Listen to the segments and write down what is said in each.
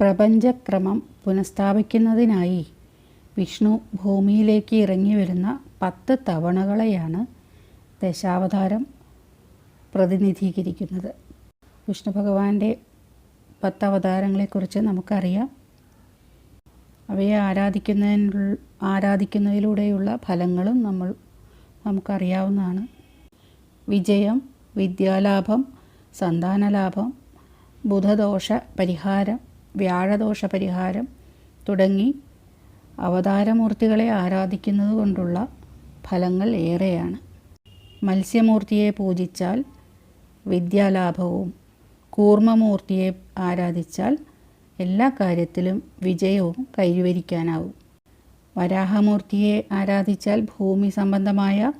പ്രപഞ്ചക്രമം പുനഃസ്ഥാപിക്കുന്നതിനായി വിഷ്ണു ഭൂമിയിലേക്ക് ഇറങ്ങി വരുന്ന പത്ത് തവണകളെയാണ് ദശാവതാരം പ്രതിനിധീകരിക്കുന്നത്. വിഷ്ണു ഭഗവാന്റെ പത്ത് അവതാരങ്ങളെക്കുറിച്ച് നമുക്കറിയാം. അവയെ ആരാധിക്കുന്നതിനുള്ള ആരാധിക്കുന്നതിലൂടെയുള്ള ഫലങ്ങളും നമ്മൾ നമുക്കറിയാവുന്നതാണ്. വിജയം വിദ്യാലാഭം സന്താനലാഭം ബുധദോഷ പരിഹാരം വ്യാഴദോഷ പരിഹാരം തുടങ്ങി അവതാരമൂർത്തികളെ ആരാധിക്കുന്നത് കൊണ്ടുള്ള ഫലങ്ങൾ ഏറെയാണ്. മത്സ്യമൂർത്തിയെ പൂജിച്ചാൽ വിദ്യാലാഭവും കൂർമ്മമൂർത്തിയെ ആരാധിച്ചാൽ എല്ലാ കാര്യത്തിലും വിജയവും കൈവരിക്കാനാവും. വരാഹമൂർത്തിയെ ആരാധിച്ചാൽ ഭൂമി സംബന്ധമായ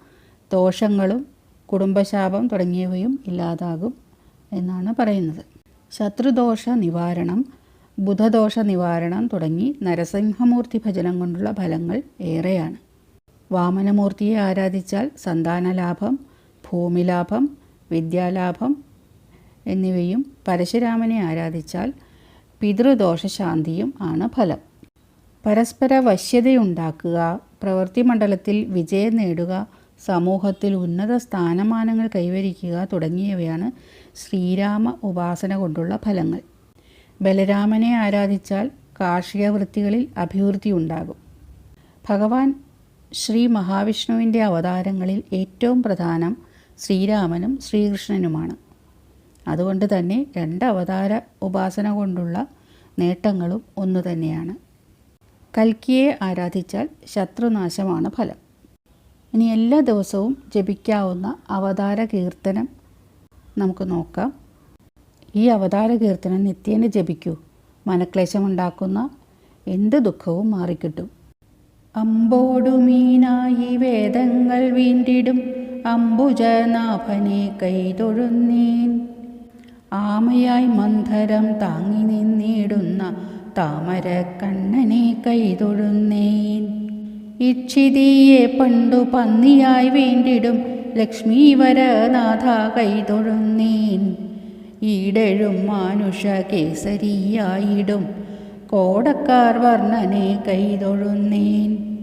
ദോഷങ്ങളും കുടുംബശാപം തുടങ്ങിയവയും ഇല്ലാതാകും എന്നാണ് പറയുന്നത്. ശത്രുദോഷ നിവാരണം ബുധദോഷ നിവാരണം തുടങ്ങി നരസിംഹമൂർത്തി ഭജനം കൊണ്ടുള്ള ഫലങ്ങൾ ഏറെയാണ്. വാമനമൂർത്തിയെ ആരാധിച്ചാൽ സന്താനലാഭം ഭൂമിലാഭം വിദ്യാലാഭം എന്നിവയും പരശുരാമനെ ആരാധിച്ചാൽ പിതൃദോഷശാന്തിയും ആണ് ഫലം. പരസ്പര വശ്യതയുണ്ടാക്കുക പ്രവൃത്തി മണ്ഡലത്തിൽ വിജയം നേടുക സമൂഹത്തിൽ ഉന്നത സ്ഥാനമാനങ്ങൾ കൈവരിക്കുക തുടങ്ങിയവയാണ് ശ്രീരാമ ഉപാസന കൊണ്ടുള്ള ഫലങ്ങൾ. ബലരാമനെ ആരാധിച്ചാൽ കാർഷിക വൃത്തികളിൽ അഭിവൃദ്ധി ഉണ്ടാകും ഭഗവാൻ ശ്രീ മഹാവിഷ്ണുവിന്റെ അവതാരങ്ങളിൽ ഏറ്റവും പ്രധാനം ശ്രീരാമനും ശ്രീകൃഷ്ണനുമാണ്. അതുകൊണ്ട് തന്നെ രണ്ട് അവതാര ഉപാസന കൊണ്ടുള്ള നേട്ടങ്ങളും ഒന്നു തന്നെയാണ്. കൽക്കിയെ ആരാധിച്ചാൽ ശത്രുനാശമാണ് ഫലം. ഇനി എല്ലാ ദിവസവും ജപിക്കാവുന്ന അവതാര കീർത്തനം നമുക്ക് നോക്കാം. ഈ അവതാര കീർത്തനം നിത്യേന ജപിക്കൂ. മനക്ലേശമുണ്ടാക്കുന്ന എന്ത് ദുഃഖവും മാറിക്കിട്ടും. അമ്പോടു മീനായി വേദങ്ങൾ വീണ്ടിടും. അംബുജനാഭനെ കൈതൊഴുന്നീൻ. ആമയായി മന്ധരം താങ്ങി നിന്നിടുന്ന താമര കണ്ണനെ കൈതൊഴുന്നേൻ. ഇക്ഷിതിയെ പണ്ടു പന്നിയായി വേണ്ടിടും. ലക്ഷ്മീവരനാഥ കൈതൊഴുന്നേൻ. ഈടഴും മാനുഷ കേസരിയായിടും കോടക്കാർ വർണനെ കൈതൊഴുന്നേൻ.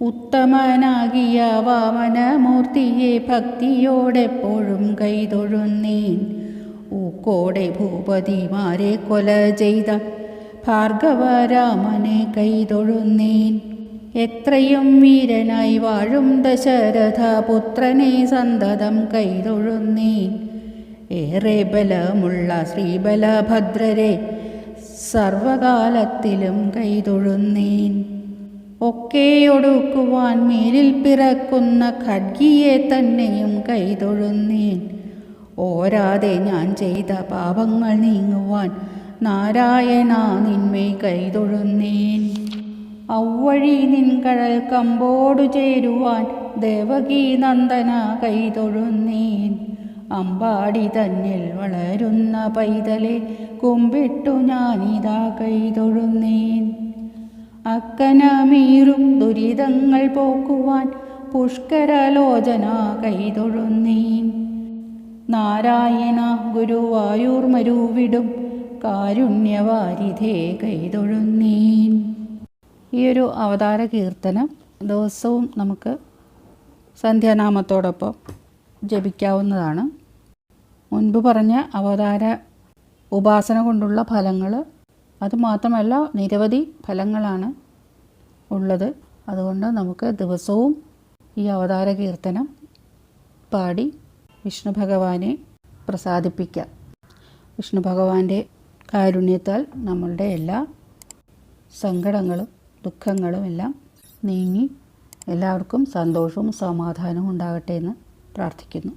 ഉത്തമനാകിയ വാമനമൂർത്തിയെ ഭക്തിയോടെപ്പോഴും കൈതൊഴുന്നേൻ. ഊക്കോടെ ഭൂപതിമാരെ കൊല ചെയ്ത ഭാർഗവരാമനെ കൈതൊഴുന്നേൻ. എത്രയും വീരനായി വാഴും ദശരഥ പുത്രനെ സന്തതം കൈതൊഴുന്നേൻ. ഏറെ ബലമുള്ള ശ്രീബലഭദ്രരെ സർവകാലത്തിലും കൈതൊഴുന്നീൻ. ഒക്കെയൊടുക്കുവാൻ മേലിൽ പിറക്കുന്ന ഖഡ്ഗിയെ തന്നെയും കൈതൊഴുന്നേൻ. ഓരാതെ ഞാൻ ചെയ്ത പാപങ്ങൾ നീങ്ങുവാൻ നാരായണ നിന്മേ കൈതൊഴുന്നേൻ. ഔവഴി നിൻകഴൽ കമ്പോടു ചേരുവാൻ ദേവകീ നന്ദന കൈതൊഴുന്നേൻ. അമ്പാടി തന്നിൽ വളരുന്ന പൈതലെ കുമ്പിട്ടു ഞാനിതാ കൈതൊഴുന്നേൻ അക്കനമീറും ദുരിതങ്ങൾ പോക്കുവാൻ പുഷ്കരലോചന കൈതൊഴുന്നേൻ നാരായണ ഗുരുവായൂർ മരുവിടും കാരുണ്യവാരിധേ കൈതൊഴുന്നേൻ ഈ ഒരു അവതാര കീർത്തനം ദിവസവും നമുക്ക് സന്ധ്യാനാമത്തോടൊപ്പം ജപിക്കാവുന്നതാണ്. മുൻപ് പറഞ്ഞ അവതാര ഉപാസന കൊണ്ടുള്ള ഫലങ്ങൾ അതുമാത്രമല്ല നിരവധി ഫലങ്ങളാണ് ഉള്ളത്. അതുകൊണ്ട് നമുക്ക് ദിവസവും ഈ അവതാര കീർത്തനം പാടി വിഷ്ണു ഭഗവാനെ പ്രസാദിപ്പിക്കാം. വിഷ്ണു ഭഗവാന്റെ കാരുണ്യത്താൽ നമ്മളുടെ എല്ലാ സങ്കടങ്ങളും ദുഃഖങ്ങളും എല്ലാം നീങ്ങി എല്ലാവർക്കും സന്തോഷവും സമാധാനവും ഉണ്ടാകട്ടെ എന്ന് പ്രാർത്ഥിക്കുന്നു.